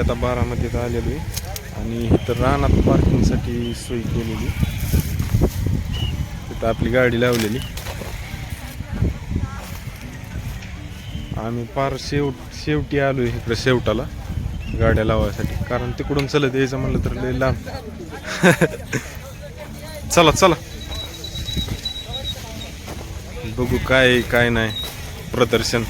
आता आता बारामतीत आलेलो आहे. आणि इथं रानात पार्किंगसाठी सोय केलेली. तिथं आपली गाडी लावलेली. आम्ही फार शेवट शेवटी आलो इकडं शेवटाला गाड्या लावायसाठी. कारण तिकडून चलत यायचं म्हणलं तर लय लांब. चला चला. बघू काय काय नाही. प्रदर्शन.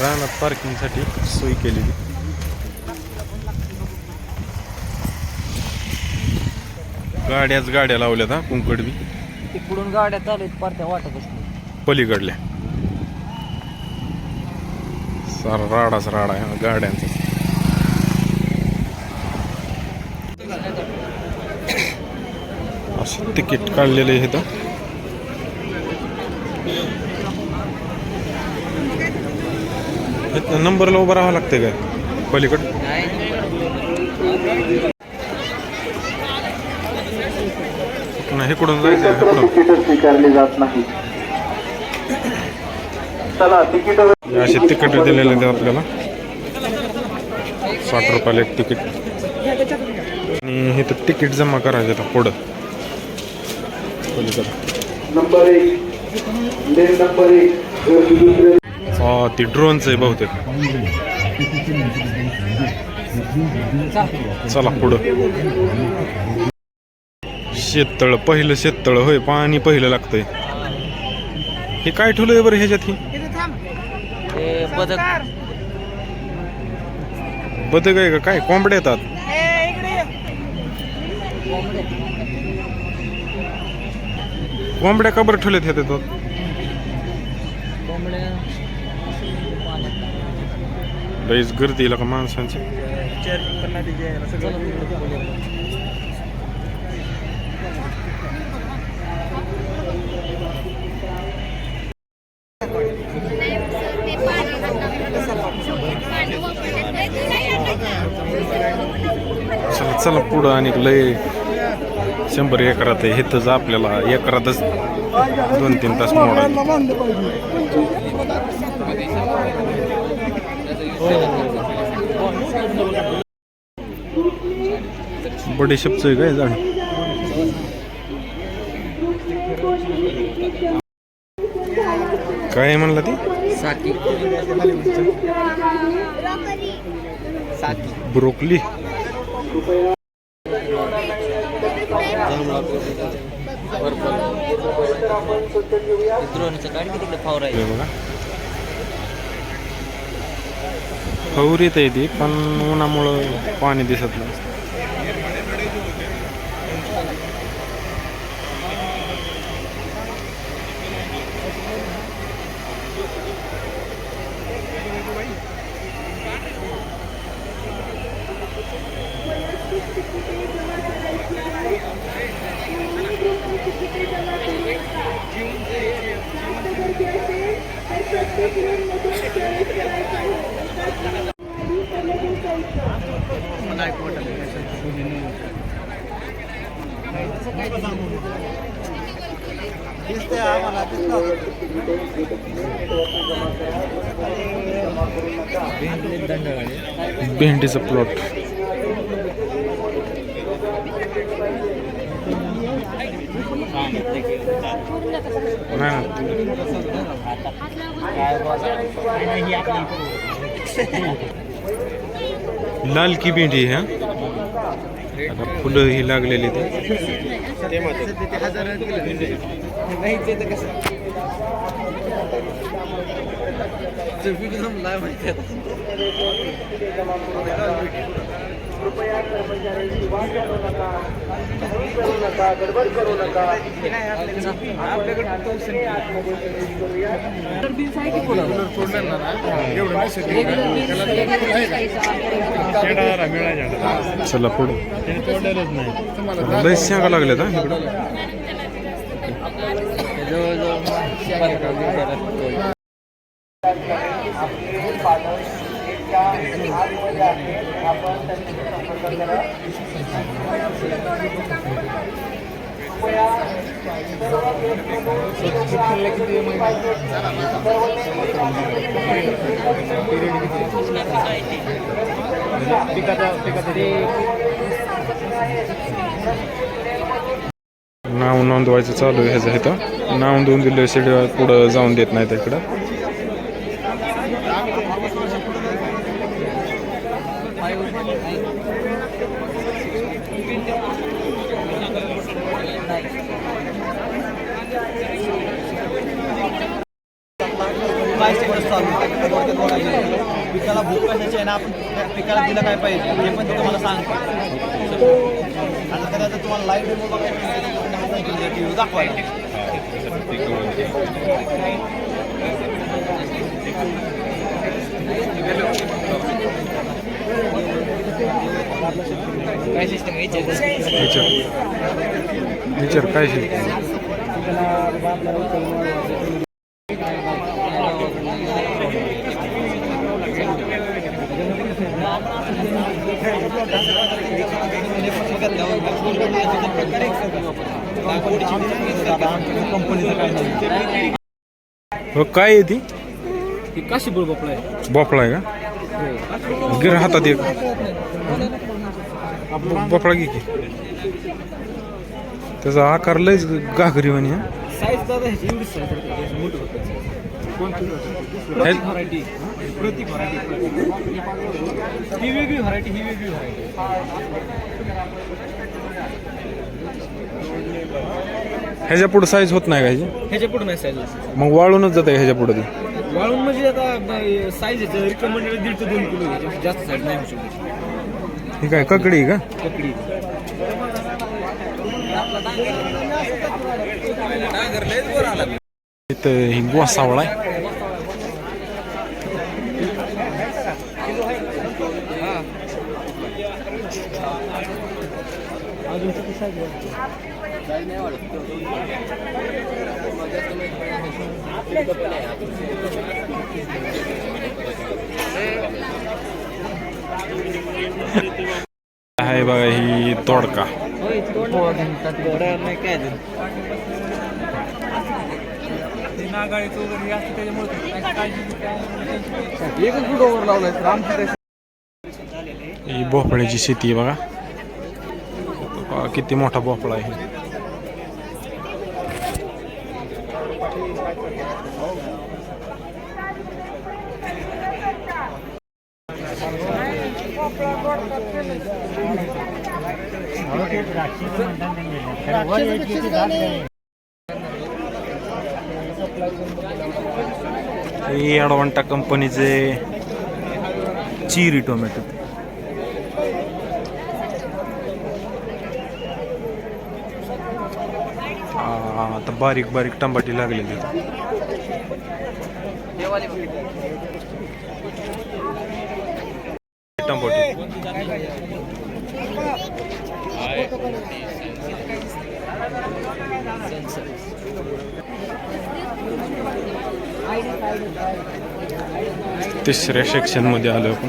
रानात पार्किंगसाठी सोय केलेली. गाड्याच गाड्या लावल्यात हा कुंकडबी तिकडून गाड्या चालू आहेत पार त्या वाटतच नाही पलीकडल्या. सारा राडाच राडा आहे हा गाड्यांचा. असं तिकीट काढलेलं आहे इथं. नंबरला उभं राहावं लागतंय काय? पलीकड? नाही इकडून जायचं स्वीकारली जात नाही चला तिकीट असे तिकीट दिलेले आहेत आपल्याला. साठ रुपयाला एक तिकीट. आणि हे तर तिकीट जमा करायचं आता पुढं. नंबर एक. नंबर एक. हा ती ड्रोनचं आहे बहुतेक. चला पुढं. शेततळ पहिलं शेततळ होय पाणी पहिलं लागतंय. हे काय ठेवलंय बरं ह्याच्यात ही? बदक. बदक आहे का? काय कोंबड्या येतात? कोंबड्या का बरं ठेवल्यात ह्या त्याच्यात कोंबड्या लईच गर्दी येईल का माणसांची. चला चला पुढं आणि लय शंभर एकरात आहे. हेच आपल्याला एकरातच दोन तीन तास मोडा बडीशेपचं आहे काय झाड काय म्हणला ती? साकी. ब्रोकली. बघा. फौरीत आहे ती पण उन्हामुळं पाणी दिसत नाही भेंडीचं प्लॉट लाल की भेंडी ह्या आता फुलं ही लागलेली ते नाही ते तर कसं? कृपया कर्मचाऱ्यांची वाट करू नका करू नका गडबड करू नका. चला पुढे. लय शेंगा लागल्यात हा इकडं. कृपया सर्व नाव नोंदवायचं चालू आहे ह्याचं इथं. नाव नोंदवून दिलं शेड्यूल पुढं जाऊन देत नाही तिकडं पिकाला भूक कशाची आहे ना आपण पिकाला दिलं काय पाहिजे? हे पण ते तुम्हाला सांगतो. आता कधी आता तुम्हाला लाईव्ह डेमो बघायला दाखवायला. काय सिस्टम विचार. काय शिकतो हो काय आहे ती? ती काशी बरोबर आहे. भोपळा आहे का? गिर हातात एक. भोपळा घे की. त्याचा आकार लयच घागरी म्हणे ही. वेगळी व्हरायटी ही वेगळी व्हरायटी ह्याच्या पुढे साईज होत नाही का ह्याची? ह्याच्या पुढे नाही साईज मग वाळूनच जाते ह्याच्या पुढे ती? वाळून म्हणजे आता साईज रिकमेंडेड दीड ते दोन किलो आहे. जास्त- साईज नाही होऊ शकत. ही काय ककडी आहे का? ककडी. इथं ही गोसावळा आहे. आहे बघा ही तोडका नाही काय ते. एकच फूट ओव्हर लावलाय ही भोपळ्याची शेती आहे बघा बघा किती मोठा भोपळा आहे ही अडवंटा कंपनीचे चिरी टोमॅटो. आता बारीक बारीक टंबाटी लागलेली तिसऱ्या सेक्शनमध्ये आलो आपण.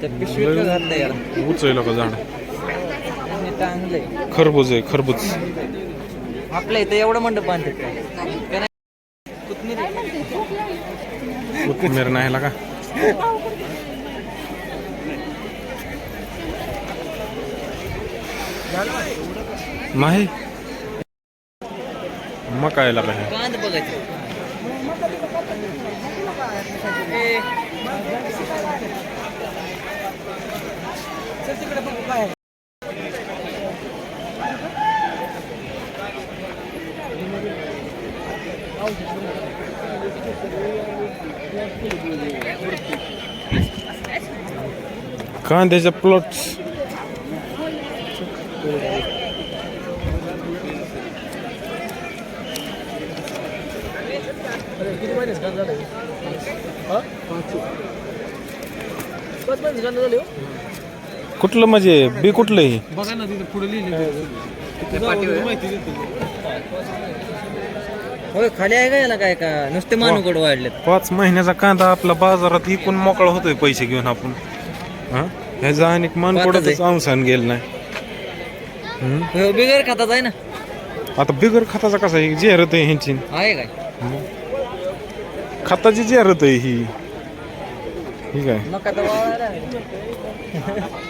त्या पिशवीत घातलं का झाड. चांगलंय खरबूज आहे खरबूज. आपल्या इथं एवढं मंडप बांधतात काय का नाही? का नाही मग काय लागा हे? बांध बघायचं कांद्याच्या प्लॉट्स किती महिने कुठलं म्हणजे बी कुठलं हे बघा ना तिथे पुढे लिहिले खाली आहे का याला काय का? नुसते मानुकड वाढलेत. पाच महिन्याचा कांदा आपला बाजारात इकून मोकळा होतोय पैसे घेऊन आपण. हा? ह्याचा अनेक मान पाचच कुठंच अवसान गेलं नाही? हो, बिगर खातात आहे ना? आता बिगर खताचा कसा आहे? जेरत आहे ह्यांची. आहे काय? खताची जेरत आहे ही. ठीक काय मग आहे.